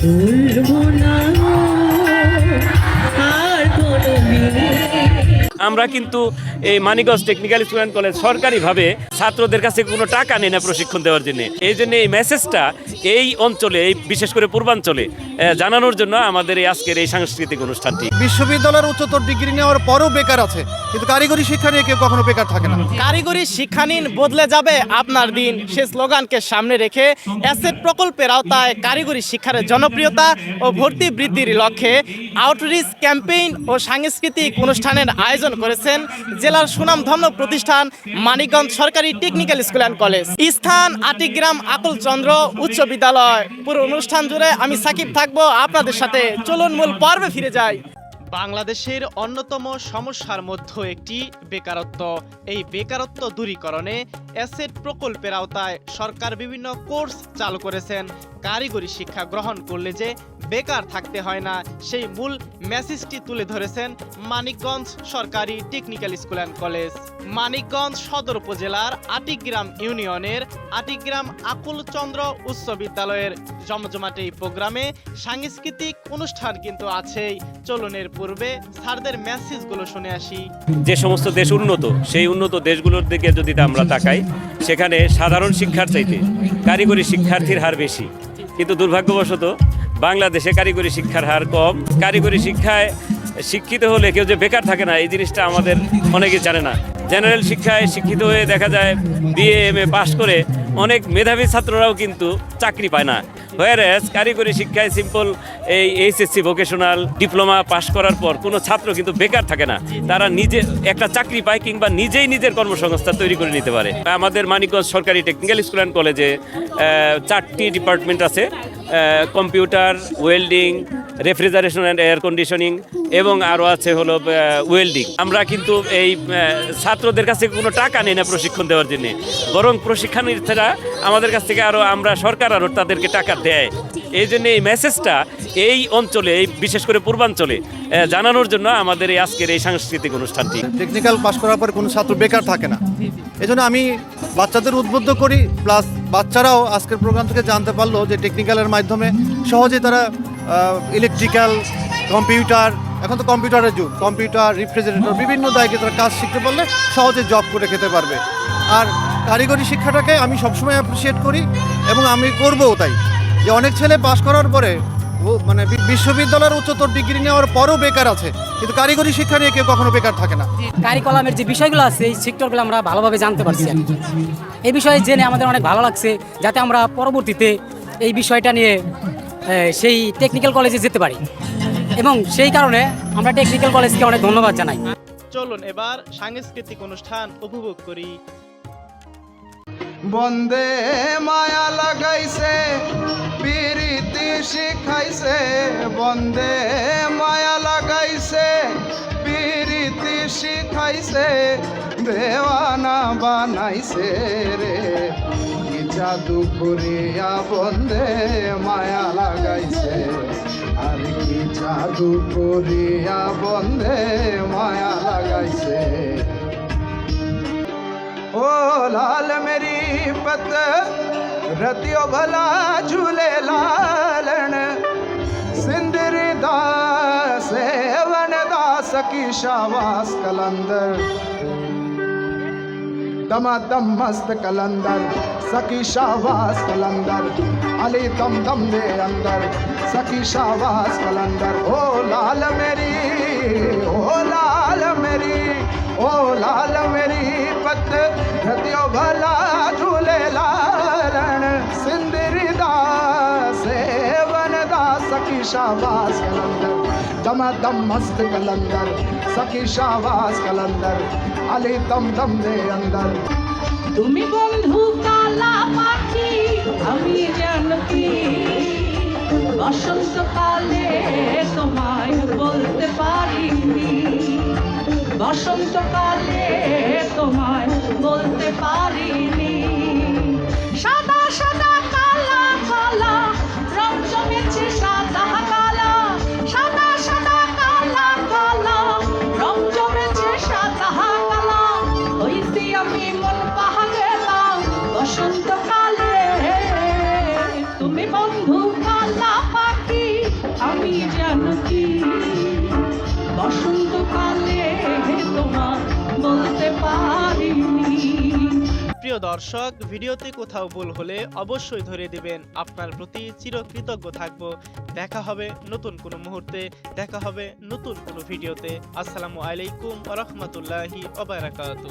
ভুলবো না আমরা কিন্তু এই Manikganj technical school and college সরকারিভাবে ছাত্রদের কাছে কোনো টাকা নেই না প্রশিক্ষণ দেওয়ার জন্য। এই জন্য এই মেসেজটা এই অঞ্চলে এই বিশেষ করে পূর্বাঞ্চলে জানানোর জন্য আমাদের এই আজকের এই সাংস্কৃতিক অনুষ্ঠানটি। বিশ্ববিদ্যালয়ের উচ্চতর ডিগ্রি নেওয়ার পরও বেকার আছে কিন্তু কারিগরি শিক্ষা নিয়ে কেউ কখনো বেকার থাকে না। কারিগরি শিক্ষা নিন বদলে যাবে আপনার দিন সে স্লোগানকে সামনে রেখে অ্যাসেট প্রকল্পের আওতায় কারিগরি শিক্ষার জনপ্রিয়তা ও ভর্তি বৃদ্ধির লক্ষ্যে আউটরিচ ক্যাম্পেইন ও সাংস্কৃতিক অনুষ্ঠানের আয়োজন করেছেন জেলার সুনামধন্য প্রতিষ্ঠান মানিকগঞ্জ সরকারি টেকনিক্যাল স্কুল অ্যান্ড কলেজ। স্থান আটিগ্রাম আকুল চন্দ্র উচ্চ বিদ্যালয়। পুরো অনুষ্ঠান জুড়ে আমি সাকিব থাকব আপনাদের সাথে। চলুন মূল পর্বে ফিরে যাই। বাংলাদেশের অন্যতম সমস্যার মধ্যে একটি বেকারত্ব। এই বেকারত্ব দূরীকরণে অ্যাসেট প্রকল্পের আওতায় সরকার বিভিন্ন কোর্স চালু করেছেন। কারিগরি শিক্ষা গ্রহণ করলে যে বেকার থাকতে হয় না, সেই মূল মেসেজটি তুলে ধরেছেন মানিকগঞ্জ সরকারি technical school and college. Manikganj সদর উপজেলার আটিগ্রাম ইউনিয়নের আটিগ্রাম আকুল চন্দ্র উচ্চ বিদ্যালয়ের জমজমাটে এই প্রোগ্রামে সাংস্কৃতিক অনুষ্ঠান কিন্তু আছেই। চলনের পূর্বে স্যারদের মেসেজগুলো শুনে আসি। যে সমস্ত দেশ উন্নত, সেই উন্নত দেশগুলোর দিকে যদি আমরা তাকাই, সেখানে সাধারণ শিক্ষার চাইতে কারিগরি শিক্ষার্থীর হার বেশি। কিন্তু দুর্ভাগ্যবশত, বাংলাদেশে কারিগরি শিক্ষার হার কম। কারিগরি শিক্ষায় শিক্ষিত হলে কেউ যে বেকার থাকে না, এই জিনিসটা আমাদের অনেকে জানে না। জেনারেল শিক্ষায় শিক্ষিত হয়ে দেখা যায় বিএ এম এ পাশ করে অনেক মেধাবী ছাত্ররাও কিন্তু চাকরি পায় না। হোয়ারেস কারিগরি শিক্ষায় সিম্পল এই এইচএসসি ভোকেশনাল ডিপ্লোমা পাশ করার পর কোনো ছাত্র কিন্তু বেকার থাকে না। তারা নিজে একটা চাকরি পায় কিংবা নিজেই নিজের কর্মসংস্থান তৈরি করে নিতে পারে। আমাদের মানিকগঞ্জ সরকারি টেকনিক্যাল স্কুল অ্যান্ড কলেজে চারটি ডিপার্টমেন্ট আছে। Computer, welding, refrigeration and air conditioning এবং আরও আছে হলো ওয়েল্ডিং আমরা কিন্তু এই ছাত্রদের কাছ থেকে কোনো টাকা নেই না প্রশিক্ষণ দেওয়ার জন্য। বরং প্রশিক্ষণার্থীরা আমাদের কাছ থেকে আরও আমরা সরকার আরও তাদেরকে টাকা দেয়। এই জন্য এই মেসেজটা এই অঞ্চলে, এই বিশেষ করে পূর্বাঞ্চলে জানানোর জন্য আমাদের এই আজকের এই সাংস্কৃতিক অনুষ্ঠানটি। টেকনিক্যাল পাশ করার পর কোনো ছাত্র বেকার থাকে না। এই জন্য আমি বাচ্চাদের উদ্বুদ্ধ করি প্লাস বাচ্চারাও আজকের প্রোগ্রাম থেকে জানতে পারল যে টেকনিক্যালের মাধ্যমে সহজে তারা ইলেকট্রিক্যাল কম্পিউটার এখন তো কম্পিউটারের যুগ। কম্পিউটার রিফ্রিজারেটর বিভিন্ন দায়কে তারা কাজ শিখতে পারলে সহজে জব করে খেতে পারবে। আর কারিগরি শিক্ষাটাকে আমি সবসময় অ্যাপ্রিসিয়েট করি এবং আমি করবও তাই। যে অনেক ছেলে পাশ করার পরে মানে বিশ্ববিদ্যালয়ের উচ্চতর ডিগ্রি নেওয়ার পরও বেকার আছে। কিন্তু কারিগরি শিক্ষা নিয়ে কেউ কখনো বেকার থাকে না। কারিকলামের যে বিষয়গুলো আছে এই সেক্টরগুলো আমরা ভালোভাবে জানতে পারছি আর কি। এই বিষয়ে জেনে আমাদের অনেক ভালো লাগছে যাতে আমরা পরবর্তীতে এই বিষয়টা নিয়ে এ, সেই টেকনিক্যাল কলেজে যেতে পারি। এবং সেই কারণে আমরা টেকনিক্যাল কলেজকে অনেক ধন্যবাদ জানাই। চলুন এবার সাংস্কৃতিক অনুষ্ঠান উপভোগ করি। বন্দে মায়া বন্দে মায়া লাগাইছে পিরিতি শিখাইছে দেওয়ানা বানাইছে রে কি জাদু করিয়া বন্দে মায়া লাগাইছে আর কি জাদু করিয়া বন্দে মায়া লাগাইছে ओ लाल मेरी पत रतियो भला झूले लालण सिंदरी दास की शाबास कलंदर दमादम मस्त कलंदर सकी शाबास कलंदर अली दम दम दे अंदर सकी शाबास कलंदर ओ लाल दास सकी शाबास कलंदर दम दम मस्त कलंदर सकी शाबास कलंदर अली दम दम दे अंदर তুমি বন্ধু কালা পাখি আমি জানকি বসন্তকালে তোমায় বলতে পারিনি বসন্তকালে তোমায় বলতে পারিনি সাদা সাদা প্রিয় দর্শক, ভিডিওতে কোথাও ভুল হলে অবশ্যই ধরে দিবেন, আপনার প্রতি চিরকৃতজ্ঞ থাকব। দেখা হবে নতুন কোনো মুহূর্তে, দেখা হবে নতুন কোনো ভিডিওতে। আসসালামু আলাইকুম রহমতুল্লাহি ওবারাকাতু